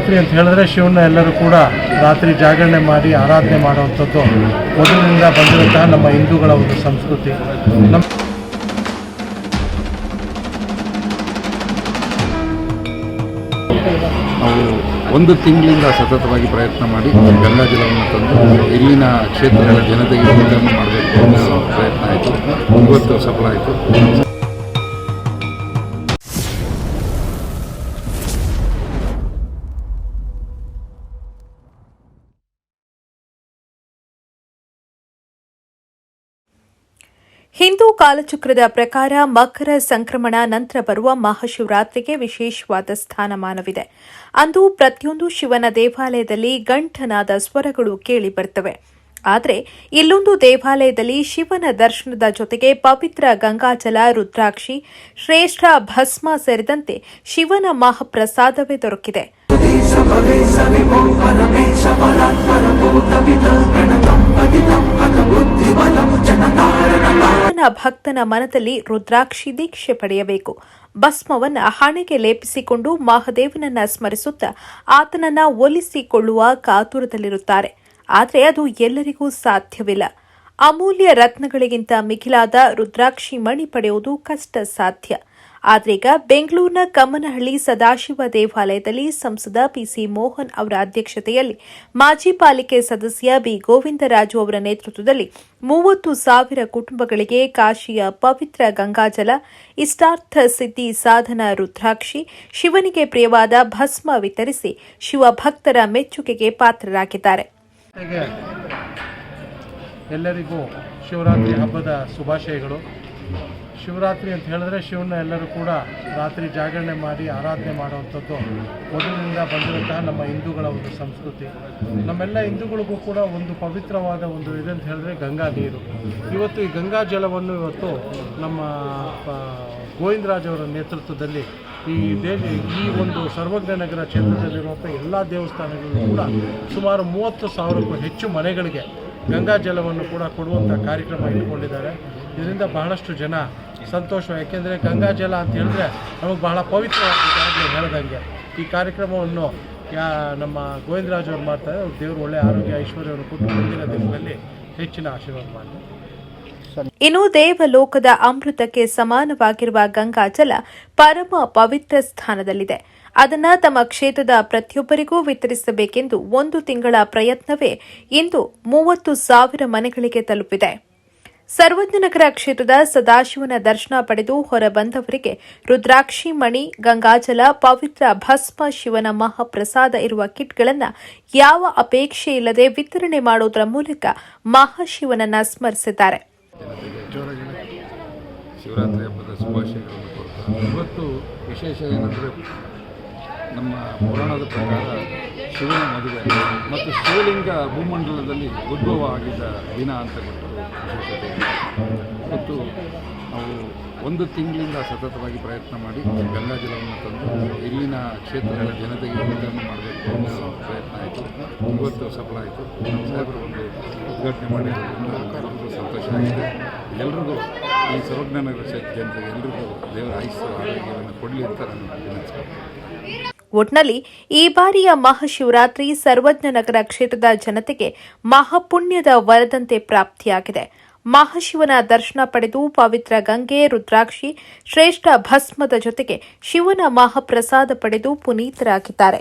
ರಾತ್ರಿ ಅಂತ ಹೇಳಿದ್ರೆ ಶಿವನ ಎಲ್ಲರೂ ಕೂಡ ರಾತ್ರಿ ಜಾಗರಣೆ ಮಾಡಿ ಆರಾಧನೆ ಮಾಡುವಂಥದ್ದು ಮೊದಲಿನಿಂದ ಬಂದಿರುವಂತಹ ನಮ್ಮ ಹಿಂದೂಗಳ ಒಂದು ಸಂಸ್ಕೃತಿ. ನಮ್ಮ ಒಂದು ತಿಂಗಳಿಂದ ಸತತವಾಗಿ ಪ್ರಯತ್ನ ಮಾಡಿ ಗಂಗಾ ಜಲವನ್ನು ತಂದು ಇಲ್ಲಿನ ಕ್ಷೇತ್ರಗಳ ಜನತೆಗೆ ಮಾಡಬೇಕು ಪ್ರಯತ್ನ ಆಯಿತು. ಇವತ್ತು ಸಫಲ ಆಯಿತು. ಹಿಂದೂ ಕಾಲಚಕ್ರದ ಪ್ರಕಾರ ಮಕರ ಸಂಕ್ರಮಣ ನಂತರ ಬರುವ ಮಹಾಶಿವರಾತ್ರಿಗೆ ವಿಶೇಷವಾದ ಸ್ಥಾನಮಾನವಿದೆ. ಅಂದು ಪ್ರತಿಯೊಂದು ಶಿವನ ದೇವಾಲಯದಲ್ಲಿ ಗಂಟನಾದ ಸ್ವರಗಳು ಕೇಳಿಬರುತ್ತವೆ ಆದರೆ, ಇಲ್ಲೊಂದು ದೇವಾಲಯದಲ್ಲಿ ಶಿವನ ದರ್ಶನದ ಜೊತೆಗೆ ಪವಿತ್ರ ಗಂಗಾಜಲ, ರುದ್ರಾಕ್ಷಿ, ಶ್ರೇಷ್ಠ ಭಸ್ಮ ಸೇರಿದಂತೆ ಶಿವನ ಮಹಾಪ್ರಸಾದವೇ ದೊರಕಿದೆ. ಭಕ್ತನ ಮನದಲ್ಲಿ ರುದ್ರಾಕ್ಷಿ ದೀಕ್ಷೆ ಪಡೆಯಬೇಕು. ಭಸ್ಮವನ್ನ ಹಣೆಗೆ ಲೇಪಿಸಿಕೊಂಡು ಮಹಾದೇವನನ್ನ ಸ್ಮರಿಸುತ್ತಾ ಆತನನ್ನ ಒಲಿಸಿಕೊಳ್ಳುವ ಕಾತುರದಲ್ಲಿರುತ್ತಾರೆ. ಆದರೆ ಅದು ಎಲ್ಲರಿಗೂ ಸಾಧ್ಯವಿಲ್ಲ. ಅಮೂಲ್ಯ ರತ್ನಗಳಿಗಿಂತ ಮಿಗಿಲಾದ ರುದ್ರಾಕ್ಷಿ ಮಣಿ ಪಡೆಯುವುದು ಕಷ್ಟ ಸಾಧ್ಯ ಆದ್ರೀಗ ಬೆಂಗಳೂರಿನ ಕಮ್ಮನಹಳ್ಳಿ ಸದಾಶಿವ ದೇವಾಲಯದಲ್ಲಿ ಸಂಸದ ಪಿಸಿ ಮೋಹನ್ ಅವರ ಅಧ್ಯಕ್ಷತೆಯಲ್ಲಿ ಮಾಜಿ ಪಾಲಿಕೆ ಸದಸ್ಯ ಬಿ ಗೋವಿಂದರಾಜು ಅವರ ನೇತೃತ್ವದಲ್ಲಿ ಮೂವತ್ತು ಸಾವಿರ ಕುಟುಂಬಗಳಿಗೆ ಕಾಶಿಯ ಪವಿತ್ರ ಗಂಗಾಜಲ, ಇಷ್ಟಾರ್ಥ ಸಿದ್ಧಿ ಸಾಧನ ರುದ್ರಾಕ್ಷಿ, ಶಿವನಿಗೆ ಪ್ರಿಯವಾದ ಭಸ್ಮ ವಿತರಿಸಿ ಶಿವಭಕ್ತರ ಮೆಚ್ಚುಗೆಗೆ ಪಾತ್ರರಾಗಿದ್ದಾರೆ. ಎಲ್ಲರಿಗೂ ಶಿವರಾತ್ರಿ ಹಬ್ಬದ ಶುಭಾಶಯಗಳು. ಶಿವರಾತ್ರಿ ಅಂತ ಹೇಳಿದ್ರೆ ಶಿವನ ಎಲ್ಲರೂ ಕೂಡ ರಾತ್ರಿ ಜಾಗರಣೆ ಮಾಡಿ ಆರಾಧನೆ ಮಾಡುವಂಥದ್ದು. ಮೊದಲಿನಿಂದ ಬಂದಿರುವಂತಹ ನಮ್ಮ ಹಿಂದೂಗಳ ಒಂದು ಸಂಸ್ಕೃತಿ. ನಮ್ಮೆಲ್ಲ ಹಿಂದೂಗಳಿಗೂ ಕೂಡ ಒಂದು ಪವಿತ್ರವಾದ ಒಂದು ಇದಂತ ಹೇಳಿದ್ರೆ ಗಂಗಾ ನೀರು. ಇವತ್ತು ಈ ಗಂಗಾ ಜಲವನ್ನು ಇವತ್ತು ನಮ್ಮ ಗೋವಿಂದರಾಜ್ ಅವರ ನೇತೃತ್ವದಲ್ಲಿ ಈ ದೇಶ, ಈ ಒಂದು ಸರ್ವಜ್ಞ ನಗರ ಕ್ಷೇತ್ರದಲ್ಲಿರುವಂಥ ಎಲ್ಲ ದೇವಸ್ಥಾನಗಳು ಕೂಡ ಸುಮಾರು ಮೂವತ್ತು ಸಾವಿರಕ್ಕೂ ಹೆಚ್ಚು ಮನೆಗಳಿಗೆ ಗಂಗಾ ಜಲವನ್ನು ಕೂಡ ಕೊಡುವಂಥ ಕಾರ್ಯಕ್ರಮ ಇಟ್ಟುಕೊಂಡಿದ್ದಾರೆ. ಇದರಿಂದ ಬಹಳಷ್ಟು ಜನ ಸಂತೋಷ, ಯಾಕೆಂದರೆ ಗಂಗಾ ಜಲ ಅಂತ ಹೇಳಿದ್ರೆ ನಮಗೆ ಬಹಳ ಪವಿತ್ರವಾಗಿ ಹೇಳ್ದಂಗೆ. ಈ ಕಾರ್ಯಕ್ರಮವನ್ನು ಯಾ ನಮ್ಮ ಗೋವಿಂದರಾಜ್ ಅವ್ರು ಮಾಡ್ತಾರೆ. ಅವ್ರು ದೇವರು ಒಳ್ಳೆಯ ಆರೋಗ್ಯ, ಐಶ್ವರ್ಯವನ್ನು ಕೊಟ್ಟು ಮುಂದಿನ ದಿನಗಳಲ್ಲಿ ಹೆಚ್ಚಿನ ಆಶೀರ್ವಾದ ಮಾಡಲಿ ಇನ್ನು ದೇವಲೋಕದ ಅಮೃತಕ್ಕೆ ಸಮಾನವಾಗಿರುವ ಗಂಗಾಜಲ ಪರಮ ಪವಿತ್ರ ಸ್ಥಾನದಲ್ಲಿದೆ. ಅದನ್ನ ತಮ್ಮ ಕ್ಷೇತ್ರದ ಪ್ರತಿಯೊಬ್ಬರಿಗೂ ವಿತರಿಸಬೇಕೆಂದು ಒಂದು ತಿಂಗಳ ಪ್ರಯತ್ನವೇ ಇಂದು ಮೂವತ್ತು ಸಾವಿರ ಮನೆಗಳಿಗೆ ತಲುಪಿದೆ. ಸರ್ವಜ್ಞನಗರ ಕ್ಷೇತ್ರದ ಸದಾಶಿವನ ದರ್ಶನ ಪಡೆದು ಹೊರಬಂದವರಿಗೆ ರುದ್ರಾಕ್ಷಿ ಮಣಿ, ಗಂಗಾಜಲ, ಪವಿತ್ರ ಭಸ್ಮ, ಶಿವನ ಮಹಾಪ್ರಸಾದ ಇರುವ ಕಿಟ್ಗಳನ್ನು ಯಾವ ಅಪೇಕ್ಷೆ ಇಲ್ಲದೆ ವಿತರಣೆ ಮಾಡುವುದರ ಮೂಲಕ ಮಹಾಶಿವನನ್ನ ಸ್ಮರಿಸಿದ್ದಾರೆ. ಶಿವರಾತ್ರಿ ಹಬ್ಬದ ಶುಭಾಶಯಗಳನ್ನು ಕೊಡ್ತಾರೆ ಇವತ್ತು ವಿಶೇಷ ಏನಂದರೆ ನಮ್ಮ ಪುರಾಣದ ಪ್ರಕಾರ ಶಿವನ ಮದುವೆ ಮತ್ತು ಶಿವಲಿಂಗ ಭೂಮಂಡಲದಲ್ಲಿ ಉದ್ಭವ ಆಗಿದ್ದ ದಿನ ಅಂತ ಗೊತ್ತು. ವಿಶೇಷತೆ ನಾವು ಒಂದು ತಿಂಗಳಿಂದ ಸತತವಾಗಿ ಪ್ರಯತ್ನ ಮಾಡಿ ಗಂಗಾ ಜಲವನ್ನು ತಂದು ಇಲ್ಲಿನ ಕ್ಷೇತ್ರಗಳ ಜನತೆಗೆ ಮಾಡಬೇಕು ಆಯಿತು ಇವತ್ತು ಸಫಲ ಆಯಿತು. ಸಾಹೇಬರು ಒಂದು ಉದ್ಘಾಟನೆ ಮಾಡಿರೋದ್ರಿಂದ ಒಂದು ಸಂತೋಷ ಆಗಿದೆ ಎಲ್ರಿಗೂ ಈ ಸರ್ವಜ್ಞಾನ ಜನರಿಗೆ ಎಲ್ರಿಗೂ ದೇವರ ಆಯುಸ್ಸು ಆರೋಗ್ಯವನ್ನು ಕೊಡಲಿ ಅಂತ ನಾನು ವಿನಂತಿಸ್ತೀನಿ ಒಟ್ನಲ್ಲಿ ಈ ಬಾರಿಯ ಮಹಾಶಿವರಾತ್ರಿ ಸರ್ವಜ್ಞ ನಗರ ಕ್ಷೇತ್ರದ ಜನತೆಗೆ ಮಹಾಪುಣ್ಯದ ವರದಂತೆ ಪ್ರಾಪ್ತಿಯಾಗಿದೆ. ಮಹಾಶಿವನ ದರ್ಶನ ಪಡೆದು ಪವಿತ್ರ ಗಂಗೆ, ರುದ್ರಾಕ್ಷಿ, ಶ್ರೇಷ್ಠ ಭಸ್ಮದ ಜೊತೆಗೆ ಶಿವನ ಮಹಾಪ್ರಸಾದ ಪಡೆದು ಪುನೀತರಾಗಿದ್ದಾರೆ.